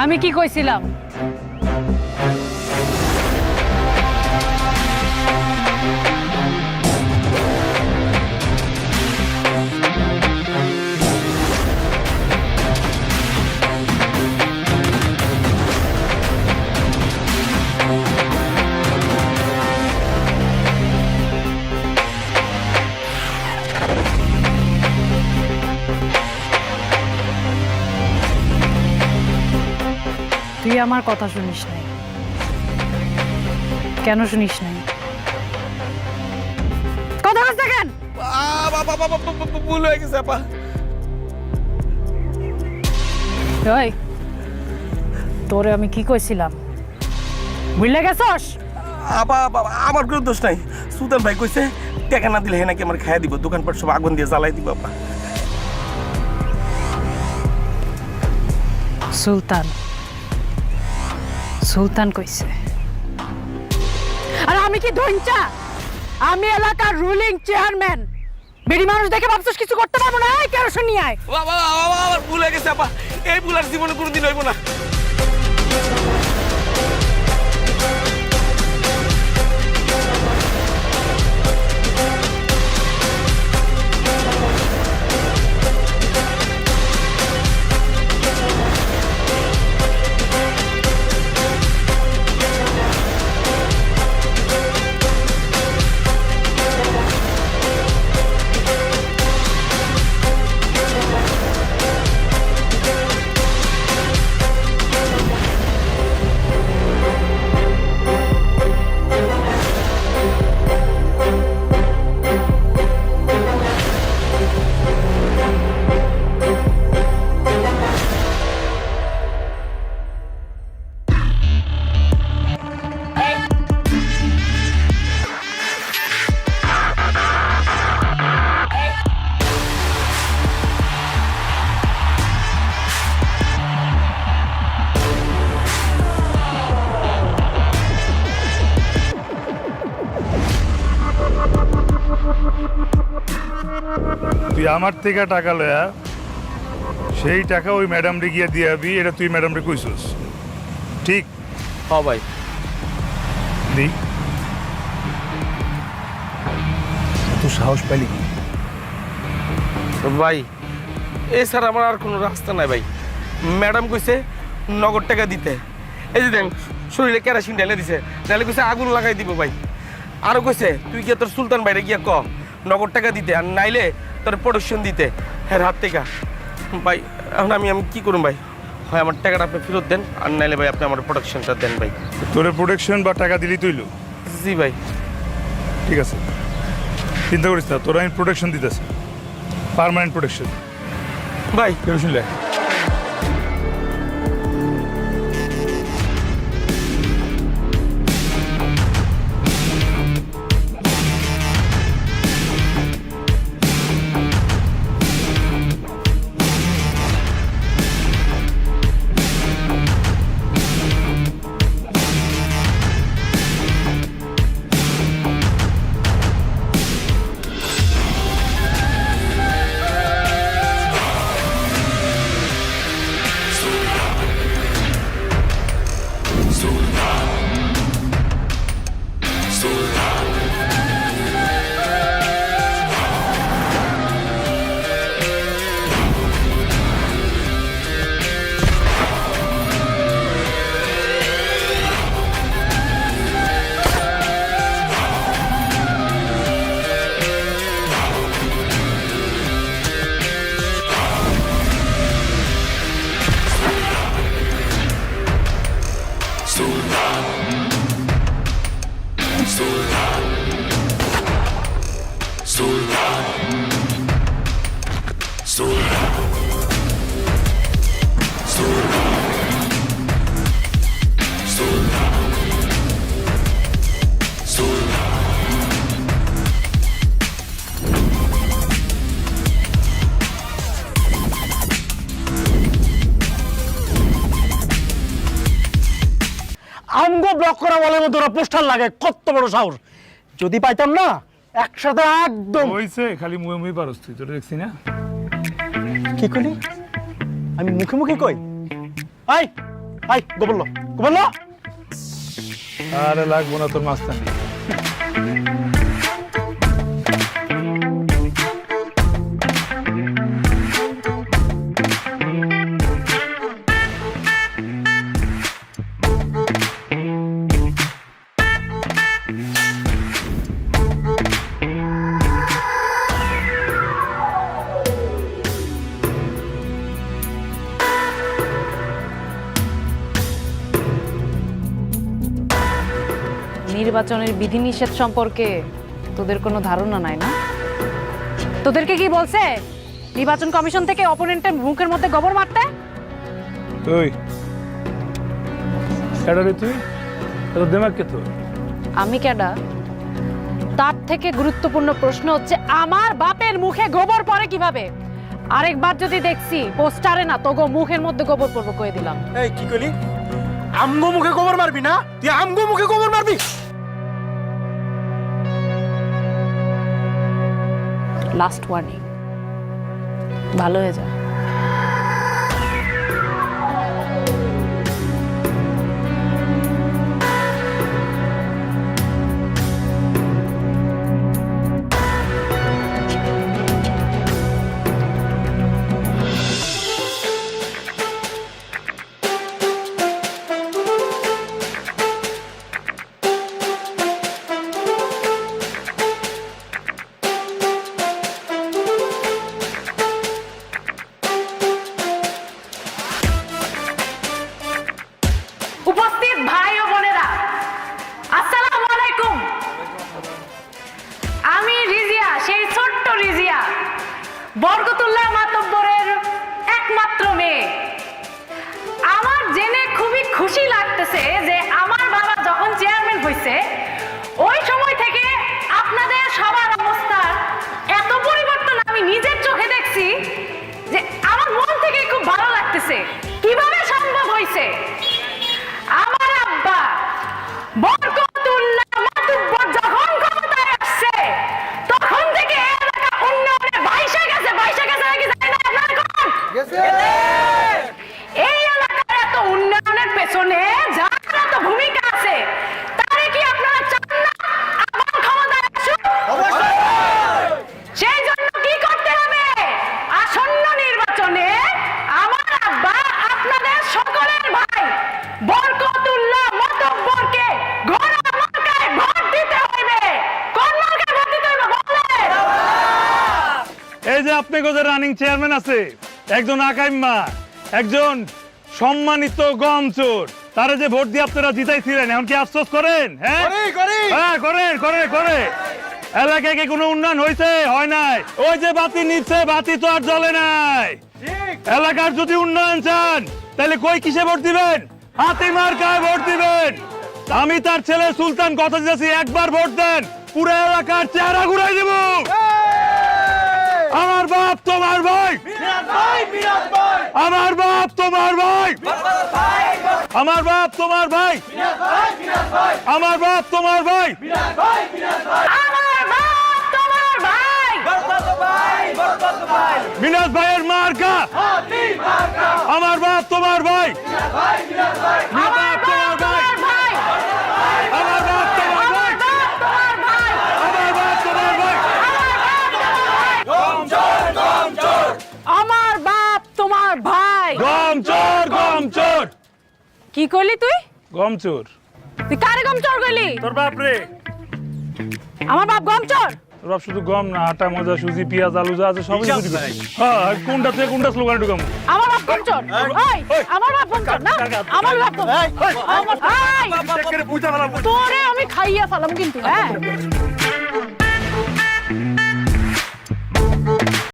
আমি কি কইছিলাম? আমার কথা শুনিস নাই। কেন শুনিস নাই? কথা বলছ কেন? ভুল হয়ে গেছে আপা। ওই তোরে আমি কি কইছিলাম? বুঝলে গেছস? আপা বাবা আমার কোনো দোষ নাই। সুলতান ভাই কইছে টাকা না দিলে হে নাকি আমার খাইয়া দিব দোকানপাট সব আগুন দিয়ে জ্বালাই দিব আপা। সুলতান সুলতান কইছে। আর আমি কি ধইঞ্চা আমি এলাকার রুলিং চেয়ারম্যান বেড়ি মানুষ দেখে ভাবছিস কিছু করতে পারব না? কেরোসিন নিয়ে আয়। বাবা বাবা ভুল গেছে, আপা। এই ভুল আর জীবনে কোনোদিন হইব না। তুই আমার থেকে টাকা লয়া সেই টাকা ওই ম্যাডাম রে গিয়া দিয়ে আবি এটা তুই ম্যাডাম রে কইছস। ঠিক? হ ভাই। দি। তুই সাহস পাইলি কি? ভাই এছাড়া আমার আর কোনো রাস্তা নাই ভাই। ম্যাডাম কইছে নগদ টাকা দিতে। এই যে দেন শরীরে কেরাসিন ঢেলে দিছে। ঢেলে কইছে আগুন লাগাই দিব ভাই। আরও কইছে তুই গিয়ে তোর সুলতান বাইরে গিয়া ক? নগদ টাকা দিতে আর নাইলে তোর প্রোডাকশন দিতে। হ্যাঁ হাত থেকে ভাই এখন আমি আমি কী করুন ভাই? হয় আমার টাকাটা আপনি ফেরত দেন আর নাইলে ভাই আপনি আমার প্রোডাকশনটা দেন ভাই। তোর প্রোডাকশন বা টাকা দিলি তুইলো? জি ভাই। ঠিক আছে। চিন্তা করিস না তোর আমি প্রোডাকশন দিতেছি। পারমানেন্ট প্রোডাকশন ভাই। শুনলে? ব্লক করা বলে মতো ওরা পোস্টার লাগে কত বড় সাহস। যদি পাইতাম না একসাথে একদম হইছে খালি মুয়ে মুয়ে পারস তুই তোরা দেখছি না? কি কইলি? আমি মুখে মুখে কই? আই আই গোবর লো গোবর লো আরে লাগবো না তোর মাস্তানি নির্বাচনের বিধিনিষেধ সম্পর্কে তোদের কোনো ধারণা নাই না? তোদেরকে কি বলছে? নির্বাচন কমিশন থেকে অপোনেন্টের মুখের মধ্যে গোবর মারতে? তুই। রে তুই? তোর দেমাগ কে তোর? আমি কেডা তার থেকে গুরুত্বপূর্ণ প্রশ্ন হচ্ছে আমার বাপের মুখে গোবর পড়ে কীভাবে? আরেকবার যদি দেখছি পোস্টারে না তোগো মুখের মধ্যে গোবর পড়ব কয়ে দিলাম। এই কি কইলি? আমগো মুখে গোবর মারবি না? তুই আমগো মুখে গোবর মারবি? লাস্ট ওয়ার্নিং ভালো হয়ে যা। বরকতুল্লাহ মাতব্বরের একমাত্র মেয়ে। আমার জেনে খুবই খুশি লাগতেছে যে আমার বাবা যখন চেয়ারম্যান আপনি যে রানিং চেয়ারম্যান আছে একজন আকাইম্মা একজন সম্মানিত গম চোর তারা যে ভোট দিয়ে আপনারা জিতাইছিলেন এখন কি আফসোস করেন হ্যাঁ? হ্যাঁ করেন করে করে এলাকায় কি কোনো উন্নয়ন হয়েছে হয় নাই। ওই যে বাতি নিচ্ছে বাতি তো আর জ্বলে নাই। এলাকার যদি উন্নয়ন চান তাহলে কই কিসে ভোট দিবেন? হাতি মার্কায় ভোট দিবেন। আমি তার ছেলে সুলতান কথা দিয়েছি একবার ভোট দেন পুরো এলাকার চেহারা ঘুরাই দেব। আমার বাপ তোমার ভাই। আমার বাপ তোমার ভাই। আমার বাপ তোমার ভাই। আমার বাপ তোমার ভাই। আমার বাপ তোমার ভাই। মিনাজ ভাইয়ের মার্কা। আমার বাপ তোমার ভাই। আমার বাপ ভাই গম চোর গম চোর কি করলি তুই গম চোর তুই কারে গম চোর করলি তোর বাপ রে আমার বাপ গম চোর তোর বাপ শুধু গম না আটা মজা সুজি পেঁয়াজ আলু যা আছে সবই চুরি করে। হ্যাঁ কোনটা থেকে কোনটা স্লোগান ঢুকাম আমার বাপ গম চোর ওই আমার বাপ গম চোর না আমার বাপ গম আমার তোরে আমি খাইয়া ফেলাম কিন্তু হ্যাঁ